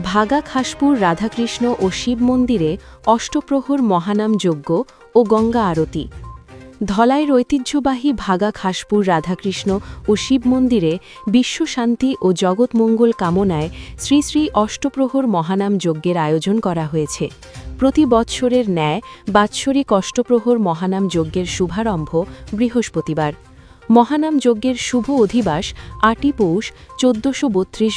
ভাগা খাসপুর রাধাকৃষ্ণ ও শিব মন্দিরে অষ্টপ্রহর মহানাম যজ্ঞ ও গঙ্গা আরতি। ধলাইয়ের ঐতিহ্যবাহী ভাগা খাসপুর রাধাকৃষ্ণ ও শিব মন্দিরে বিশ্বশান্তি ও জগৎমঙ্গল কামনায় শ্রী শ্রী অষ্টপ্রহর মহানাম যজ্ঞের আয়োজন করা হয়েছে। প্রতি বৎসরের ন্যায় বাৎসরিক অষ্টপ্রহর মহানাম যজ্ঞের শুভারম্ভ বৃহস্পতিবার। মহানাম যজ্ঞের শুভ অধিবাস, আটই পৌষ, চোদ্দশো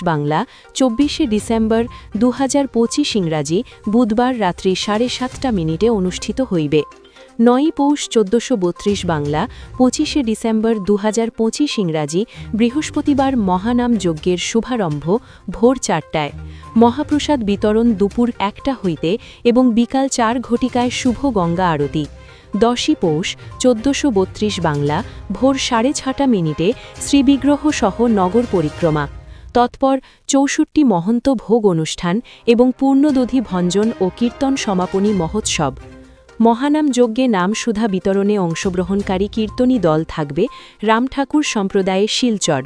বাংলা, চব্বিশে ডিসেম্বর দু পঁচিশ ইংরাজি, বুধবার রাত্রি সাড়ে সাতটা মিনিটে অনুষ্ঠিত হইবে। নয়ই পৌষ, চোদ্দশো বাংলা, পঁচিশে ডিসেম্বর দু পঁচিশ ইংরাজি, বৃহস্পতিবার মহানাম যজ্ঞের শুভারম্ভ ভোর চারটায়। মহাপ্রসাদ বিতরণ দুপুর একটা হইতে এবং বিকাল চার ঘটিকায় শুভ গঙ্গা আরতি। দশই পৌষ, চোদ্দশো বত্রিশ বাংলা, ভোর সাড়ে ছটা মিনিটে শ্রীবিগ্রহ সহ নগর পরিক্রমা। তৎপর চৌষট্টি মহন্ত ভোগ অনুষ্ঠান এবং পূর্ণদধি ভঞ্জন ও কীর্তন সমাপনী মহোৎসব। মহানাম যজ্ঞে নাম সুধা বিতরণে অংশগ্রহণকারী কীর্তনী দল থাকবে রামঠাকুর সম্প্রদায়ে শিলচর,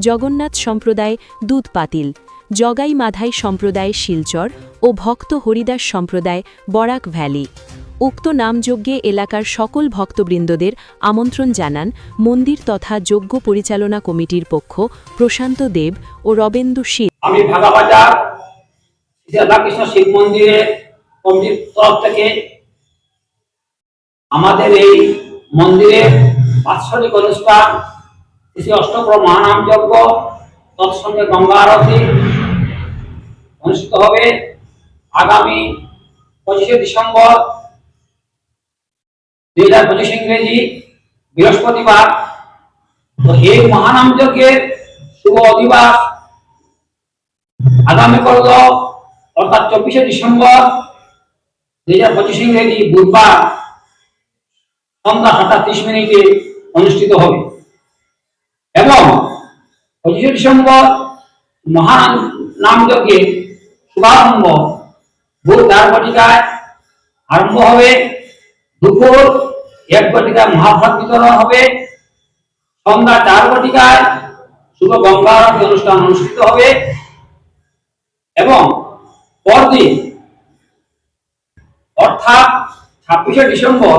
জগন্নাথ সম্প্রদায় দুধ পাতিল, জগাই মাধাই সম্প্রদায় শিলচর ও ভক্ত হরিদাস সম্প্রদায় বরাক ভ্যালি। উক্ত নামযজ্ঞে এলাকার সকল ভক্তবৃন্দদের আমন্ত্রণ জানান মন্দির তথা যজ্ঞ পরিচালনা কমিটির পক্ষ, প্রশান্ত দেব ও রবেন্দু শীল। আমি ভাগাবাজার রাধাকৃষ্ণ শিব মন্দিরের কমিটির তরফ থেকে আমাদের এই মন্দিরের বাৎসরিক অনুষ্ঠান, শ্রী অষ্টপ্র মহানাম যজ্ঞ, তৎসঙ্গে গঙ্গা আরতি অনুষ্ঠিত হবে আগামী পঁচিশে ডিসেম্বর। পঁচিশ ইংরেজি বৃহস্পতিবার। তো এই মহানাম যজ্ঞের শুভ অধিবাস। আগামী করল অর্থাৎ চব্বিশে ডিসেম্বর দুই হাজার পঁচিশ ইংরেজি বুধবার সন্ধ্যা সাতটা ত্রিশ মিনিটে অনুষ্ঠিত হবে। এবং পঁচিশে ডিসেম্বর মহান নাম যজ্ঞে শুভারম্ভ ভোর চার আরম্ভ হবে। দুপুর, এক ঘটিকায় মহাভারত বিতরণ হবে। সন্ধ্যা চার ঘটিকায় শুভ গঙ্গা অনুষ্ঠান অনুষ্ঠিত হবে। এবং পরদিন, অর্থাৎ ছাব্বিশে ডিসেম্বর,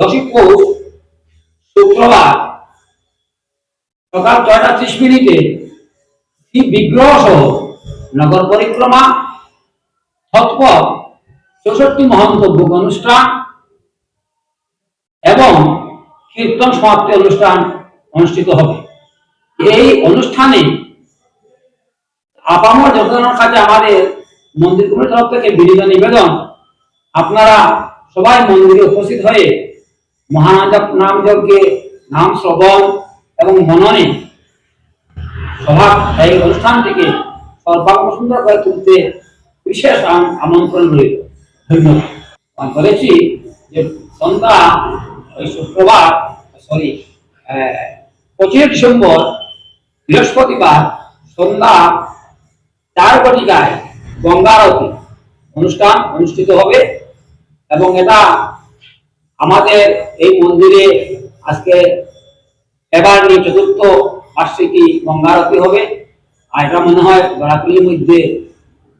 দশই পৌষ, শুক্রবার, সকাল ছয়টা ত্রিশ মিনিটে শ্রী বিগ্রহ সহ নগর পরিক্রমা, তৎপর চৌষট্টি মহন্ত অনুষ্ঠান এবং কীর্তন সমাপ্তি অনুষ্ঠান অনুষ্ঠিত হবে। এই অনুষ্ঠানে আপামর জনগণের কাছে আমাদের মন্দির কমিটির তরফ থেকে বিনীত নিবেদন, আপনারা সবাই মন্দিরে উপস্থিত হয়ে মহানাম নাম যজ্ঞে নাম শ্রবণ এবং মননে সভা এই অনুষ্ঠানটিকে সর্বাঙ্গ সুন্দর করে তুলতে বিশেষ আমন্ত্রণ রইল। ধন্যবাদ। বলেছি যে সন্ধ্যা শুক্রবার সরি পঁচিশে ডিসেম্বর, বৃহস্পতিবার, সন্ধ্যা চার ঘটিকায় গঙ্গা অনুষ্ঠান অনুষ্ঠিত হবে এবং এটা আমাদের এই মন্দিরে আজকে এবার নিয়ে চতুর্থ বার্ষিকী গঙ্গা আরতি হবে। আর এটা মনে হয় গড়াকুলির মধ্যে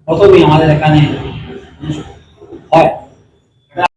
প্রথমেই আমাদের এখানে হয়।